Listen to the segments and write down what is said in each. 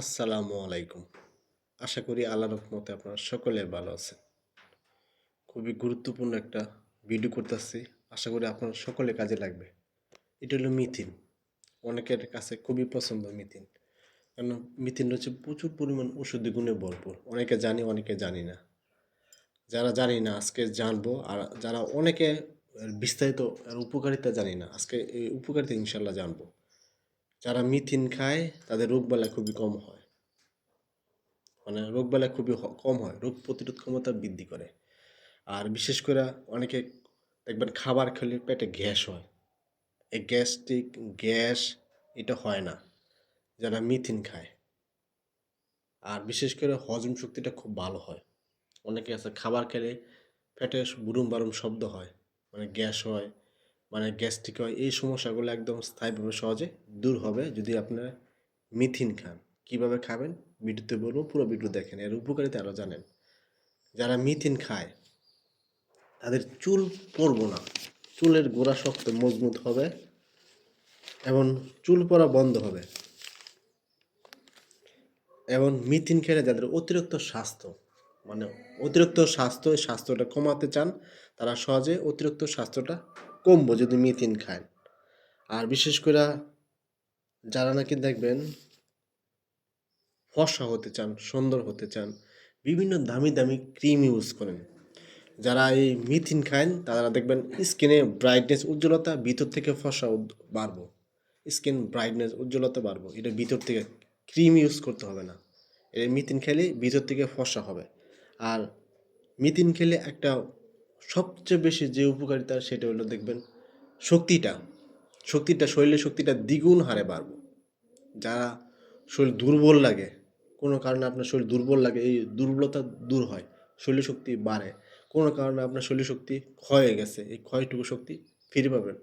আসসালামু আলাইকুম। আশা করি আল্লাহ রহমতে আপনারা সকলে ভালো আছেন। খুবই গুরুত্বপূর্ণ একটা ভিডিও করতেছি। আশা করি আপনার সকলে কাজে লাগবে। এটা হলো মিথিন অনেকের কাছে খুবই পছন্দ মিথিন কারণ মিথিন হচ্ছে প্রচুর পরিমাণ ওষুধি গুণে ভরপুর। অনেকে জানি অনেকে জানি না। যারা জানি না, আজকে জানব। আর যারা অনেকে বিস্তারিত উপকারিতা জানি না, আজকে এই উপকারিতা ইনশাল্লাহ জানব। যারা মিথিন খায়, তাদের রোগবালা খুবই কম হয়। মানে রোগবালা খুবই কম হয়। রোগ প্রতিরোধ ক্ষমতা বৃদ্ধি করে। আর বিশেষ করে অনেকে দেখবেন খাবার খেলে পেটে গ্যাস হয়। এই গ্যাস্ট্রিক, গ্যাস এটা হয় না। যারা মিথিন খায়। আর বিশেষ করে হজম শক্তিটা খুব ভালো হয়। অনেকে আছে, খাবার খেলে পেটে বুরুম বারুম শব্দ হয়। মানে গ্যাস হয়। মানে গ্যাস্ট্রিক হয়, এই সমস্যাগুলো একদম স্থায়ীভাবে সহজে দূর হবে যদি আপনারা মিথিন খান। কীভাবে খাবেন? ভিডিওতে বলব, পুরো ভিডিও দেখেন। এর উপকারিতা আরও জানেন। যারা মিথিন খায়, তাদের চুল পড়ব না। চুলের গোড়া শক্ত, মজবুত হবে এবং চুল পড়া বন্ধ হবে। এবং মিথিন খেলে যাদের অতিরিক্ত স্বাস্থ্য মানে অতিরিক্ত স্বাস্থ্য স্বাস্থ্যটা কমাতে চান, তারা সহজে অতিরিক্ত স্বাস্থ্যটা কমবো যদি মিথিন খায়। আর বিশেষ করে যারা নাকি দেখবেন ফর্সা হতে চান, সুন্দর হতে চান, বিভিন্ন দামি দামি ক্রিম ইউজ করেন। যারা এই মিথিন খান তারা দেখবেন স্কিনে ব্রাইটনেস উজ্জ্বলতা ভিতর থেকে উদ- বাড়বো। স্কিন ব্রাইটনেস উজ্জ্বলতা বাড়বো। এটা ভিতর থেকে ক্রিম ইউজ করতে হবে না। এটা মিথিন খেলে ভিতর থেকে ফর্সা হবে। আর মিথিন খেলে একটা সবচেয়ে বেশি যে উপকারিতা সেটা হলো দেখবেন শক্তিটা। শক্তিটা, শরীরের শক্তিটা দ্বিগুণ হারে বাড়বো। যারা শরীর দুর্বল লাগে, কোনো কারণে আপনার শরীর দুর্বল লাগে, এই দুর্বলতা দূর হয় শরীর শক্তি বাড়ে। কোনো কারণে আপনার শরীর শক্তি ক্ষয় হয়ে গেছে, এই ক্ষয়টুকু শক্তি ফিরে পাবেন।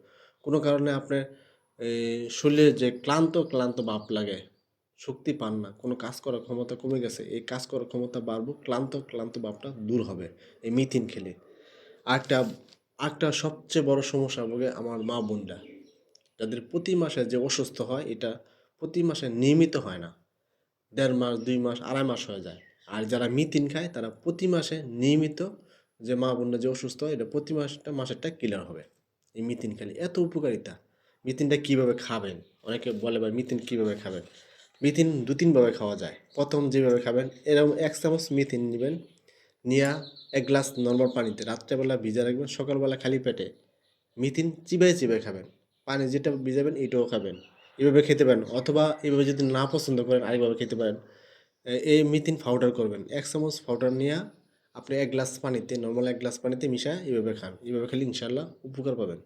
কোনো কারণে আপনার শরীরে যে ক্লান্ত ক্লান্ত ভাব লাগে, শক্তি পান না, কোনো কাজ করার ক্ষমতা কমে গেছে, এই কাজ করার ক্ষমতা বাড়বো, ক্লান্ত ক্লান্ত ভাবটা দূর হবে, এই মিথিন খেলে। আরেকটা আরেকটা সবচেয়ে বড় সমস্যা হবে আমার মা বোনরা। যাদের প্রতি মাসে যে অসুস্থ হয়, এটা প্রতি মাসে নিয়মিত হয় না। দেড় মাস, দুই মাস, আড়াই মাস হয়ে যায়। আর যারা মিথিন খায়, তারা প্রতি মাসে নিয়মিত যে মা বোনরা যে অসুস্থ হয়, এটা প্রতি মাসটা, মাসেরটা ক্লিয়ার হবে। এই মিথিন খেলে এত উপকারিতা। মিথিনটা কীভাবে খাবেন? অনেকে বলে ভাই, মিথিন কীভাবে খাবেন? মিথিন দু তিনভাবে খাওয়া যায়। প্রথম যেভাবে খাবেন এরকম এক চামচ মিথিন নেবেন। নিয়ে এক গ্লাস নর্মাল পানিতে রাত্রেবেলা ভিজা রাখবেন, সকালবেলা খালি পেটে। মিথিন চিবাই চিবাই খাবেন। পানি যেটা ভিজাবেন, এটাও খাবেন। এভাবে খেতে পারেন, অথবা এভাবে যদি না পছন্দ করেন, আরেকভাবে খেতে পারেন। এই মিথিন পাউডার করবেন। এক চামচ পাউডার নিয়ে আপনি এক গ্লাস পানিতে নর্মাল এক গ্লাস পানিতে মিশা এভাবে খান। এভাবে খেলে ইনশাল্লাহ উপকার পাবেন।